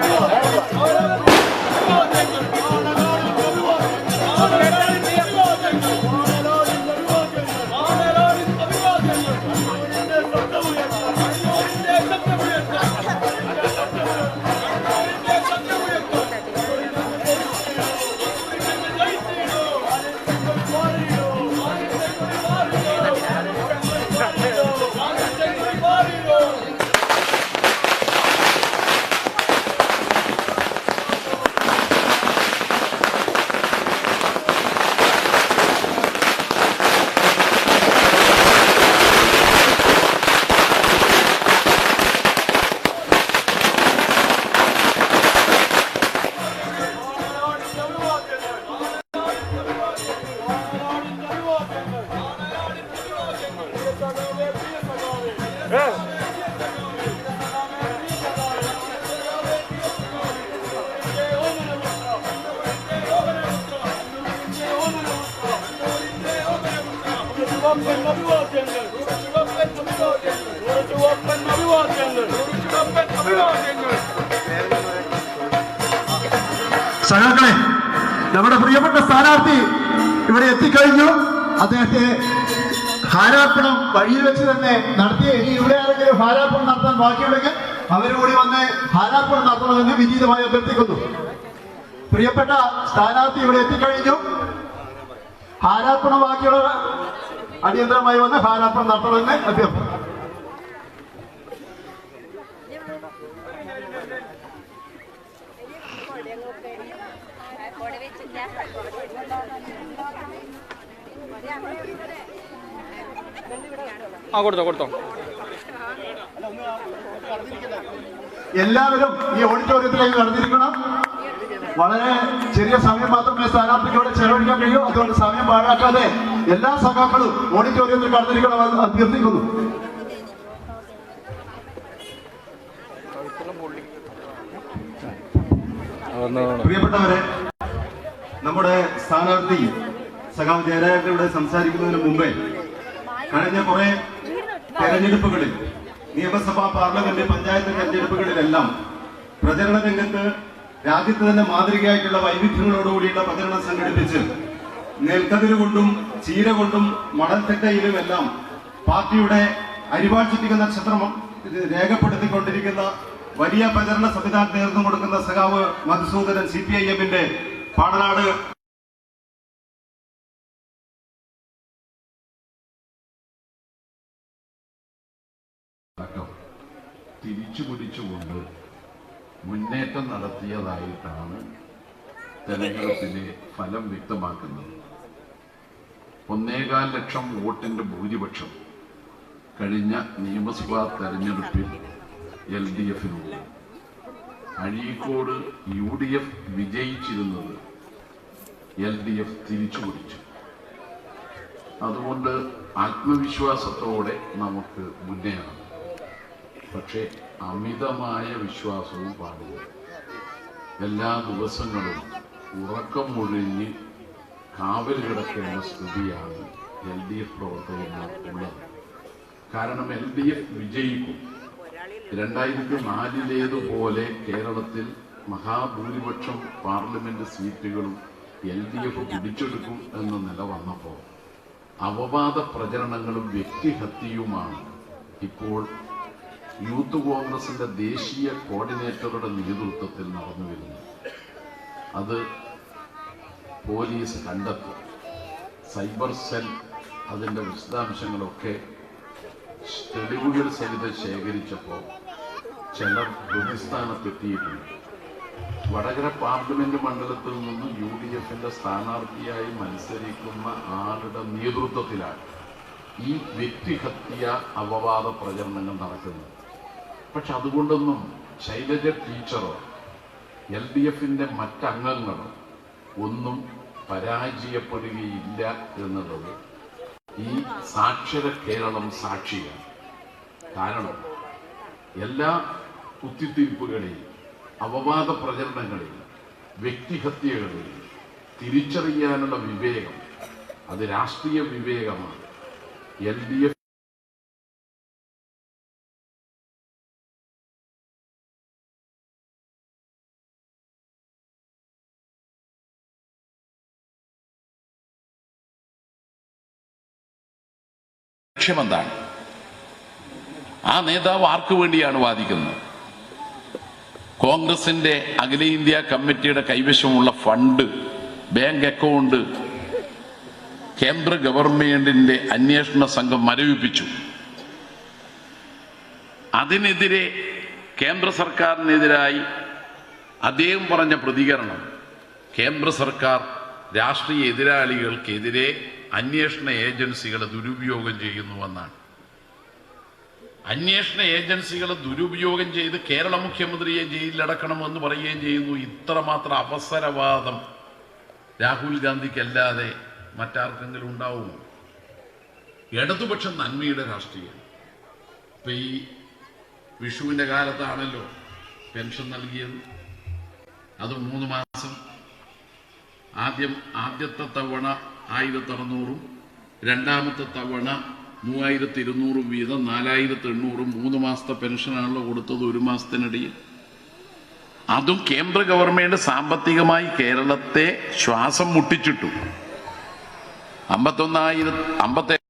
Thank you. സഹാക്കളെ നമ്മുടെ പ്രിയപ്പെട്ട സ്ഥാനാർത്ഥി ഇവിടെ എത്തിക്കഴിഞ്ഞു. അദ്ദേഹത്തെ ഹാരാർപ്പണം വഴിയിൽ വെച്ച് തന്നെ നടത്തിയ ഇനി ഇവിടെ ആരെങ്കിലും ഹാരാർപ്പണം നടത്താൻ ബാക്കിയുണ്ടെങ്കിൽ അവരുകൂടി വന്ന് ഹാരാർപ്പണം നടത്തണമെന്ന് വിനീതമായി അഭ്യർത്ഥിക്കുന്നു. പ്രിയപ്പെട്ട സ്ഥാനാർത്ഥി ഇവിടെ എത്തിക്കഴിഞ്ഞു. ഹാരാർപ്പണം ബാക്കിയുള്ള അടിയന്തരമായി വന്ന ഹാരാർപ്പണം നടത്തണമെന്ന് അഭ്യർത്ഥന ആ കൊടുത്തോ കൊടുത്തോ. എല്ലാവരും ഈ ഓഡിറ്റോറിയത്തിലേക്ക് നടന്നിരിക്കണം. വളരെ ചെറിയ സമയം മാത്രമേ സ്ഥാനാർത്ഥിക്ക് ഇവിടെ ചെലവഴിക്കാൻ കഴിയൂ. അതുകൊണ്ട് സമയം പാഴാക്കാതെ എല്ലാ സഖാക്കളും ഓഡിറ്റോറിയത്തിൽ കടന്നിരിക്കണം അഭ്യർത്ഥിക്കുന്നു പ്രിയപ്പെട്ടവരെ നമ്മുടെ സ്ഥാനാർത്ഥി സഖാവ് ജയരാജനോട് സംസാരിക്കുന്നതിന് മുമ്പേ കഴിഞ്ഞ കുറെ തെരഞ്ഞെടുപ്പുകളിൽ നിയമസഭാ പാർലമെന്റ് പഞ്ചായത്ത് തെരഞ്ഞെടുപ്പുകളിലെല്ലാം പ്രചരണ രംഗത്ത് രാജ്യത്ത് തന്നെ മാതൃകയായിട്ടുള്ള വൈവിധ്യങ്ങളോടുകൂടിയുള്ള പ്രചരണം സംഘടിപ്പിച്ച് നെൽക്കതിര് കൊണ്ടും ചീര കൊണ്ടും മണൽത്തെട്ടയിലും എല്ലാം പാർട്ടിയുടെ അരിവാൾ ചുറ്റിക നക്ഷത്രം രേഖപ്പെടുത്തിക്കൊണ്ടിരിക്കുന്ന വലിയ പ്രചരണ സംവിധാനം നേർന്നു കൊടുക്കുന്ന സഖാവ് മധുസൂദനൻ സി പി ഐ എമ്മിന്റെ പാടനാട്. തിരിച്ചു പിടിച്ചുകൊണ്ട് മുന്നേറ്റം നടത്തിയതായിട്ടാണ് തെരഞ്ഞെടുപ്പിലെ ഫലം വ്യക്തമാക്കുന്നത്. ഒന്നേകാൽ ലക്ഷം വോട്ടിന്റെ ഭൂരിപക്ഷം കഴിഞ്ഞ നിയമസഭാ തെരഞ്ഞെടുപ്പിൽ എൽ ഡി എഫിനുണ്ട് അഴീക്കോട് യു ഡി എഫ് വിജയിച്ചിരുന്നത് എൽ ഡി എഫ് തിരിച്ചു പിടിച്ചു അതുകൊണ്ട് ആത്മവിശ്വാസത്തോടെ നമുക്ക് മുന്നേറണം പക്ഷേ അമിതമായ വിശ്വാസവും പാടില്ല. എല്ലാ ദിവസങ്ങളും ഉറക്കം ഒഴിഞ്ഞ് കാവൽ കിടക്കേണ്ട സ്ഥിതിയാണ് എൽ ഡി എഫ് പ്രവർത്തകന്മാർ കാരണം എൽ ഡി എഫ് വിജയിക്കും. രണ്ടായിരത്തി നാലിലേതുപോലെ കേരളത്തിൽ മഹാഭൂരിപക്ഷം പാർലമെന്റ് സീറ്റുകളും എൽ ഡി എഫ് പിടിച്ചെടുക്കും എന്ന നില വന്നപ്പോൾ അവവാദ പ്രചരണങ്ങളും വ്യക്തിഹത്യയുമാണ്. ഇപ്പോൾ യൂത്ത് കോൺഗ്രസിന്റെ ദേശീയ കോർഡിനേറ്ററുടെ നേതൃത്വത്തിൽ നടന്നു വരുന്നത് അത് പോലീസ് കണ്ടെത്തും. സൈബർ സെൽ അതിന്റെ വിശദാംശങ്ങളൊക്കെ തെളിവുകൾ സഹിതം ശേഖരിച്ചപ്പോൾ ചിലർ പ്രതിസ്ഥാനത്തെത്തിയിട്ടുണ്ട് വടകര പാർലമെന്റ് മണ്ഡലത്തിൽ നിന്ന് യു ഡി എഫിന്റെ സ്ഥാനാർത്ഥിയായി മത്സരിക്കുന്ന ആളുടെ നേതൃത്വത്തിലാണ് ഈ വ്യക്തിഹത്യ അപവാദ പ്രചരണങ്ങൾ നടക്കുന്നത്. പക്ഷെ അതുകൊണ്ടൊന്നും ശൈലജ ടീച്ചറോ എൽ ഡി എഫിന്റെ മറ്റംഗങ്ങളോ ഒന്നും പരാജയപ്പെടുകയില്ല എന്നുള്ളത് ഈ സാക്ഷര കേരളം സാക്ഷിയാണ്. കാരണം എല്ലാ കുത്തിത്തിരിപ്പുകളെയും അപവാദ പ്രചരണങ്ങളെയും വ്യക്തിഹത്യകളെയും തിരിച്ചറിയാനുള്ള വിവേകം അത് രാഷ്ട്രീയ വിവേകമാണ്. എൽ ഡി ലക്ഷ്യമെന്താണ്? ആ നേതാവ് ആർക്കു വേണ്ടിയാണ് വാദിക്കുന്നത്? കോൺഗ്രസിന്റെ അഖിലേന്ത്യാ കമ്മിറ്റിയുടെ കൈവശമുള്ള ഫണ്ട് ബാങ്ക് അക്കൗണ്ട് കേന്ദ്ര ഗവൺമെന്റിന്റെ അന്വേഷണ സംഘം മരവിപ്പിച്ചു. അതിനെതിരെ കേന്ദ്ര സർക്കാരിനെതിരായി അദ്ദേഹം പറഞ്ഞ പ്രതികരണം കേന്ദ്ര സർക്കാർ രാഷ്ട്രീയ എതിരാളികൾക്കെതിരെ അന്വേഷണ ഏജൻസികളെ ദുരുപയോഗം ചെയ്യുന്നുവെന്നാണ്. അന്വേഷണ ഏജൻസികളെ ദുരുപയോഗം ചെയ്ത് കേരള മുഖ്യമന്ത്രിയെ ജയിലിലടക്കണമെന്ന് പറയുകയും ചെയ്യുന്നു. ഇത്രമാത്രം അവസരവാദം രാഹുൽ ഗാന്ധിക്കല്ലാതെ മറ്റാർക്കെങ്കിലും ഉണ്ടാവുമോ? ഇടതുപക്ഷം നന്മയുടെ രാഷ്ട്രീയം. ഇപ്പൊ ഈ വിഷുവിന്റെ കാലത്താണല്ലോ പെൻഷൻ നൽകിയത്. അത് മൂന്ന് മാസം ആദ്യം ആദ്യത്തെ തവണ ആയിരത്തി അറുന്നൂറും രണ്ടാമത്തെ തവണ മൂവായിരത്തി ഇരുന്നൂറും വീതം നാലായിരത്തി എണ്ണൂറും മൂന്ന് മാസത്തെ പെൻഷനാണല്ലോ കൊടുത്തത് ഒരു മാസത്തിനിടയിൽ. അതും കേന്ദ്ര ഗവൺമെന്റ് സാമ്പത്തികമായി കേരളത്തെ ശ്വാസം മുട്ടിച്ചിട്ടു. അമ്പത്തൊന്നായിരം അമ്പത്തി